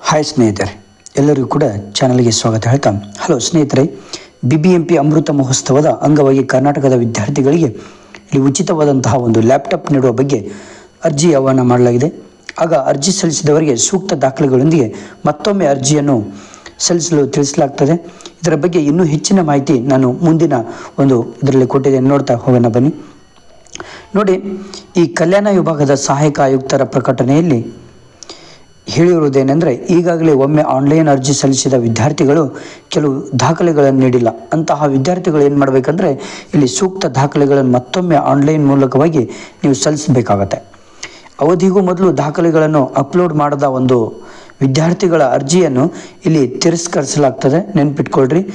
Hi ಸ್ನೇಹಿತರೆ, ಎಲ್ಲರಿಗೂ ಕೂಡ ಚಾನಲ್ಗೆ ಸ್ವಾಗತ ಹೇಳ್ತಾ ಹಲೋ ಸ್ನೇಹಿತರೆ ಬಿ ಬಿ ಎಂ ಪಿ ಅಮೃತ ಮಹೋತ್ಸವದ ಅಂಗವಾಗಿ ಕರ್ನಾಟಕದ ವಿದ್ಯಾರ್ಥಿಗಳಿಗೆ ಇಲ್ಲಿ ಉಚಿತವಾದಂತಹ ಒಂದು ಲ್ಯಾಪ್ಟಾಪ್ ನೀಡುವ ಬಗ್ಗೆ ಅರ್ಜಿ ಆಹ್ವಾನ ಮಾಡಲಾಗಿದೆ. ಆಗ ಅರ್ಜಿ ಸಲ್ಲಿಸಿದವರಿಗೆ ಸೂಕ್ತ ದಾಖಲೆಗಳೊಂದಿಗೆ ಮತ್ತೊಮ್ಮೆ ಅರ್ಜಿಯನ್ನು ಸಲ್ಲಿಸಲು ತಿಳಿಸಲಾಗ್ತದೆ. ಇದರ ಬಗ್ಗೆ ಇನ್ನೂ ಹೆಚ್ಚಿನ ಮಾಹಿತಿ ನಾನು ಮುಂದಿನ ಒಂದು ಇದರಲ್ಲಿ ಕೊಟ್ಟಿದ್ದೇನೆ. ನೋಡ್ತಾ ಹೋಗೋಣ, ಬನ್ನಿ. ನೋಡಿ, ಈ ಕಲ್ಯಾಣ ವಿಭಾಗದ ಸಹಾಯಕ ಆಯುಕ್ತರ ಪ್ರಕಟಣೆಯಲ್ಲಿ ಹೇಳಿರುವುದೇನೆಂದರೆ, ಈಗಾಗಲೇ ಒಮ್ಮೆ ಆನ್ಲೈನ್ ಅರ್ಜಿ ಸಲ್ಲಿಸಿದ ವಿದ್ಯಾರ್ಥಿಗಳು ಕೆಲವು ದಾಖಲೆಗಳನ್ನು ನೀಡಿಲ್ಲ. ಅಂತಹ ವಿದ್ಯಾರ್ಥಿಗಳು ಏನು ಮಾಡಬೇಕಂದ್ರೆ, ಇಲ್ಲಿ ಸೂಕ್ತ ದಾಖಲೆಗಳನ್ನು ಮತ್ತೊಮ್ಮೆ ಆನ್ಲೈನ್ ಮೂಲಕವಾಗಿ ನೀವು ಸಲ್ಲಿಸಬೇಕಾಗತ್ತೆ. ಅವಧಿಗೂ ಮೊದಲು ದಾಖಲೆಗಳನ್ನು ಅಪ್ಲೋಡ್ ಮಾಡದ ಒಂದು ವಿದ್ಯಾರ್ಥಿಗಳ ಅರ್ಜಿಯನ್ನು ಇಲ್ಲಿ ತಿರಸ್ಕರಿಸಲಾಗ್ತದೆ. ನೆನ್ಪಿಟ್ಕೊಳ್ರಿ.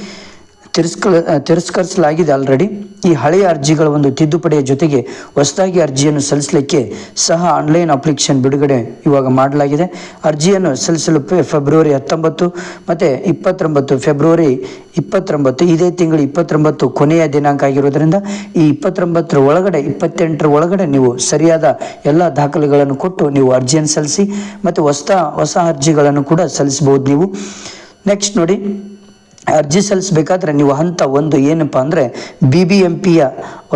ತಿರಸ್ಕ ತಿರಸ್ಕರಿಸಲಾಗಿದೆ ಆಲ್ರೆಡಿ ಈ ಹಳೆಯ ಅರ್ಜಿಗಳ ಒಂದು ತಿದ್ದುಪಡಿಯ ಜೊತೆಗೆ ಹೊಸದಾಗಿ ಅರ್ಜಿಯನ್ನು ಸಲ್ಲಿಸಲಿಕ್ಕೆ ಸಹ ಆನ್ಲೈನ್ ಅಪ್ಲಿಕೇಶನ್ ಬಿಡುಗಡೆ ಇವಾಗ ಮಾಡಲಾಗಿದೆ. ಅರ್ಜಿಯನ್ನು ಸಲ್ಲಿಸಲು ಫೆಬ್ರವರಿ ಹತ್ತೊಂಬತ್ತು ಮತ್ತು ಇಪ್ಪತ್ತೊಂಬತ್ತು ಫೆಬ್ರವರಿ ಇಪ್ಪತ್ತೊಂಬತ್ತು, ಇದೇ ತಿಂಗಳು ಇಪ್ಪತ್ತೊಂಬತ್ತು ಕೊನೆಯ ದಿನಾಂಕ ಆಗಿರೋದ್ರಿಂದ ಈ ಇಪ್ಪತ್ತೊಂಬತ್ತರ ಒಳಗಡೆ, ಇಪ್ಪತ್ತೆಂಟರ ಒಳಗಡೆ ನೀವು ಸರಿಯಾದ ಎಲ್ಲ ದಾಖಲೆಗಳನ್ನು ಕೊಟ್ಟು ನೀವು ಅರ್ಜಿಯನ್ನು ಸಲ್ಲಿಸಿ ಮತ್ತು ಹೊಸ ಹೊಸ ಅರ್ಜಿಗಳನ್ನು ಕೂಡ ಸಲ್ಲಿಸಬಹುದು ನೀವು. ನೆಕ್ಸ್ಟ್ ನೋಡಿ. ಅರ್ಜಿ ಸಲ್ಲಿಸಬೇಕಾದ್ರೆ ನೀವು ಹಂತ ಒಂದು ಏನಪ್ಪ ಅಂದರೆ ಬಿ ಬಿ ಎಂ ಪಿಯ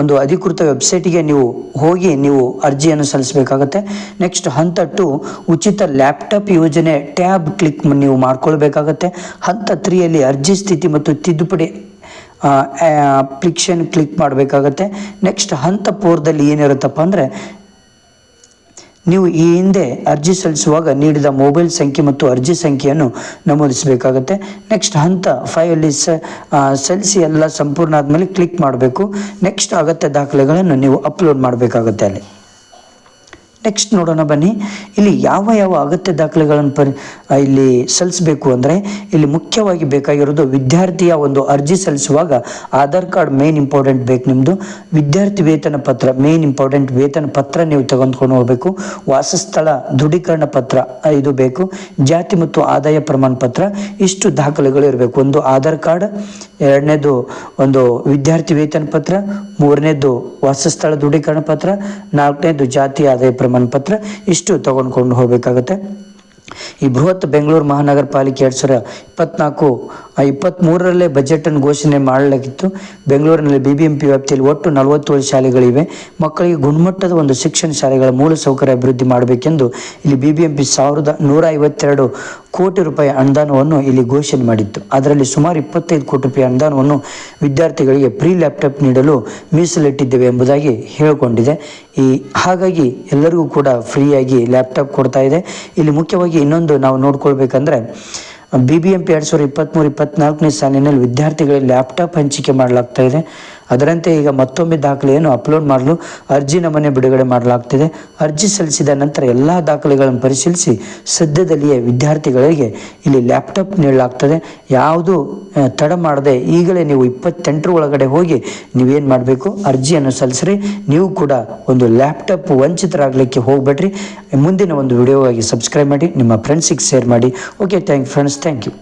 ಒಂದು ಅಧಿಕೃತ ವೆಬ್ಸೈಟಿಗೆ ನೀವು ಹೋಗಿ ನೀವು ಅರ್ಜಿಯನ್ನು ಸಲ್ಲಿಸಬೇಕಾಗತ್ತೆ. ನೆಕ್ಸ್ಟ್ ಹಂತ ಟು ಉಚಿತ ಲ್ಯಾಪ್ಟಾಪ್ ಯೋಜನೆ ಟ್ಯಾಬ್ ಕ್ಲಿಕ್ ನೀವು ಮಾಡ್ಕೊಳ್ಬೇಕಾಗತ್ತೆ. ಹಂತ ತ್ರೀಯಲ್ಲಿ ಅರ್ಜಿ ಸ್ಥಿತಿ ಮತ್ತು ತಿದ್ದುಪಡಿ ಅಪ್ಲಿಕೇಶನ್ ಕ್ಲಿಕ್ ಮಾಡಬೇಕಾಗತ್ತೆ. ನೆಕ್ಸ್ಟ್ ಹಂತ ಪೋರ್ದಲ್ಲಿ ಏನಿರುತ್ತಪ್ಪ ಅಂದರೆ ನೀವು ಈ ಹಿಂದೆ ಅರ್ಜಿ ಸಲ್ಲಿಸುವಾಗ ನೀಡಿದ ಮೊಬೈಲ್ ಸಂಖ್ಯೆ ಮತ್ತು ಅರ್ಜಿ ಸಂಖ್ಯೆಯನ್ನು ನಮೂದಿಸಬೇಕಾಗುತ್ತೆ. ನೆಕ್ಸ್ಟ್ ಹಂತ ಫೈವಲ್ಲಿ ಸಲ್ಲಿಸಿ ಎಲ್ಲ ಸಂಪೂರ್ಣ ಆದಮೇಲೆ ಕ್ಲಿಕ್ ಮಾಡಬೇಕು. ನೆಕ್ಸ್ಟ್ ಅಗತ್ಯ ದಾಖಲೆಗಳನ್ನು ನೀವು ಅಪ್ಲೋಡ್ ಮಾಡಬೇಕಾಗುತ್ತೆ ಅಲ್ಲಿ. ನೆಕ್ಸ್ಟ್ ನೋಡೋಣ ಬನ್ನಿ. ಇಲ್ಲಿ ಯಾವ ಯಾವ ಅಗತ್ಯ ದಾಖಲೆಗಳನ್ನು ಪರಿ ಇಲ್ಲಿ ಸಲ್ಲಿಸಬೇಕು ಅಂದರೆ ಇಲ್ಲಿ ಮುಖ್ಯವಾಗಿ ಬೇಕಾಗಿರೋದು ವಿದ್ಯಾರ್ಥಿಯ ಒಂದು ಅರ್ಜಿ ಸಲ್ಲಿಸುವಾಗ ಆಧಾರ್ ಕಾರ್ಡ್ ಮೇನ್ ಇಂಪಾರ್ಟೆಂಟ್ ಬೇಕು ನಿಮ್ಮದು ವಿದ್ಯಾರ್ಥಿ ವೇತನ ಪತ್ರ ಮೇನ್ ಇಂಪಾರ್ಟೆಂಟ್ ವೇತನ ಪತ್ರ ನೀವು ತೆಗೆದುಕೊಂಡು ಹೋಗಬೇಕು. ವಾಸಸ್ಥಳ ದೃಢೀಕರಣ ಪತ್ರ ಇದು ಬೇಕು. ಜಾತಿ ಮತ್ತು ಆದಾಯ ಪ್ರಮಾಣ ಪತ್ರ, ಇಷ್ಟು ದಾಖಲೆಗಳು ಇರಬೇಕು. ಒಂದು ಆಧಾರ್ ಕಾರ್ಡ್, ಎರಡನೇದು ಒಂದು ವಿದ್ಯಾರ್ಥಿ ವೇತನ ಪತ್ರ, ಮೂರನೇದು ವಾಸಸ್ಥಳ ದೃಢೀಕರಣ ಪತ್ರ, ನಾಲ್ಕನೇದು ಜಾತಿ ಆದಾಯ ಪ್ರಮಾಣ ಪತ್ರ ಇಷ್ಟು ತಗೊಂಡ್ಕೊಂಡು ಹೋಗಬೇಕಾಗುತ್ತೆ. ಈ ಬೃಹತ್ ಬೆಂಗಳೂರು ಮಹಾನಗರ ಪಾಲಿಕೆ ಎರಡು ಸಾವಿರ ಇಪ್ಪತ್ನಾಲ್ಕು ಇಪ್ಪತ್ತ್ಮೂರರಲ್ಲೇ ಬಜೆಟನ್ನು ಘೋಷಣೆ ಮಾಡಲಾಗಿತ್ತು. ಬೆಂಗಳೂರಿನಲ್ಲಿ ಬಿ ಬಿ ಎಂ ಪಿ ವ್ಯಾಪ್ತಿಯಲ್ಲಿ ಒಟ್ಟು ನಲವತ್ತೇಳು ಶಾಲೆಗಳಿವೆ. ಮಕ್ಕಳಿಗೆ ಗುಣಮಟ್ಟದ ಒಂದು ಶಿಕ್ಷಣ ಶಾಲೆಗಳ ಮೂಲ ಸೌಕರ್ಯ ಅಭಿವೃದ್ಧಿ ಮಾಡಬೇಕೆಂದು ಇಲ್ಲಿ ಬಿ ಬಿ ಎಂ ಪಿ ಸಾವಿರದ ನೂರ ಐವತ್ತೆರಡು ಕೋಟಿ ರೂಪಾಯಿ ಅನುದಾನವನ್ನು ಇಲ್ಲಿ ಘೋಷಣೆ ಮಾಡಿತ್ತು. ಅದರಲ್ಲಿ ಸುಮಾರು ಇಪ್ಪತ್ತೈದು ಕೋಟಿ ರೂಪಾಯಿ ಅನುದಾನವನ್ನು ವಿದ್ಯಾರ್ಥಿಗಳಿಗೆ ಫ್ರೀ ಲ್ಯಾಪ್ಟಾಪ್ ನೀಡಲು ಮೀಸಲಿಟ್ಟಿದ್ದೇವೆ ಎಂಬುದಾಗಿ ಹೇಳಿಕೊಂಡಿದೆ. ಈ ಹಾಗಾಗಿ ಎಲ್ಲರಿಗೂ ಕೂಡ ಫ್ರೀಯಾಗಿ ಲ್ಯಾಪ್ಟಾಪ್ ಕೊಡ್ತಾ ಇದೆ. ಇಲ್ಲಿ ಮುಖ್ಯವಾಗಿ ಇನ್ನೊಂದು ನಾವು ನೋಡ್ಕೊಳ್ಬೇಕಂದ್ರೆ ಬಿ ಬಿ ಎಂ ಪಿ ಎರಡು ಸಾವಿರದ ಇಪ್ಪತ್ತ್ಮೂರು ಇಪ್ಪತ್ನಾಲ್ಕನೇ ಸಾಲಿನಲ್ಲಿ ವಿದ್ಯಾರ್ಥಿಗಳಿಗೆ ಲ್ಯಾಪ್ಟಾಪ್ ಹಂಚಿಕೆ ಮಾಡಲಾಗ್ತಾ ಇದೆ. ಅದರಂತೆ ಈಗ ಮತ್ತೊಮ್ಮೆ ದಾಖಲೆಯನ್ನು ಅಪ್ಲೋಡ್ ಮಾಡಲು ಅರ್ಜಿ ನಮೂನೆ ಬಿಡುಗಡೆ ಮಾಡಲಾಗ್ತಿದೆ. ಅರ್ಜಿ ಸಲ್ಲಿಸಿದ ನಂತರ ಎಲ್ಲ ದಾಖಲೆಗಳನ್ನು ಪರಿಶೀಲಿಸಿ ಸದ್ಯದಲ್ಲಿಯೇ ವಿದ್ಯಾರ್ಥಿಗಳಿಗೆ ಇಲ್ಲಿ ಲ್ಯಾಪ್ಟಾಪ್ ನೀಡಲಾಗ್ತದೆ. ಯಾವುದು ತಡ ಮಾಡದೆ ಈಗಲೇ ನೀವು ಇಪ್ಪತ್ತೆಂಟರ ಒಳಗಡೆ ಹೋಗಿ ನೀವೇನು ಮಾಡಬೇಕು? ಅರ್ಜಿಯನ್ನು ಸಲ್ಲಿಸ್ರಿ. ನೀವು ಕೂಡ ಒಂದು ಲ್ಯಾಪ್ಟಾಪ್ ವಂಚಿತರಾಗಲಿಕ್ಕೆ ಹೋಗ್ಬೇಡ್ರಿ. ಮುಂದಿನ ಒಂದು ವಿಡಿಯೋವಾಗಿ ಸಬ್ಸ್ಕ್ರೈಬ್ ಮಾಡಿ, ನಿಮ್ಮ ಫ್ರೆಂಡ್ಸಿಗೆ ಶೇರ್ ಮಾಡಿ. Okay thank friends thank you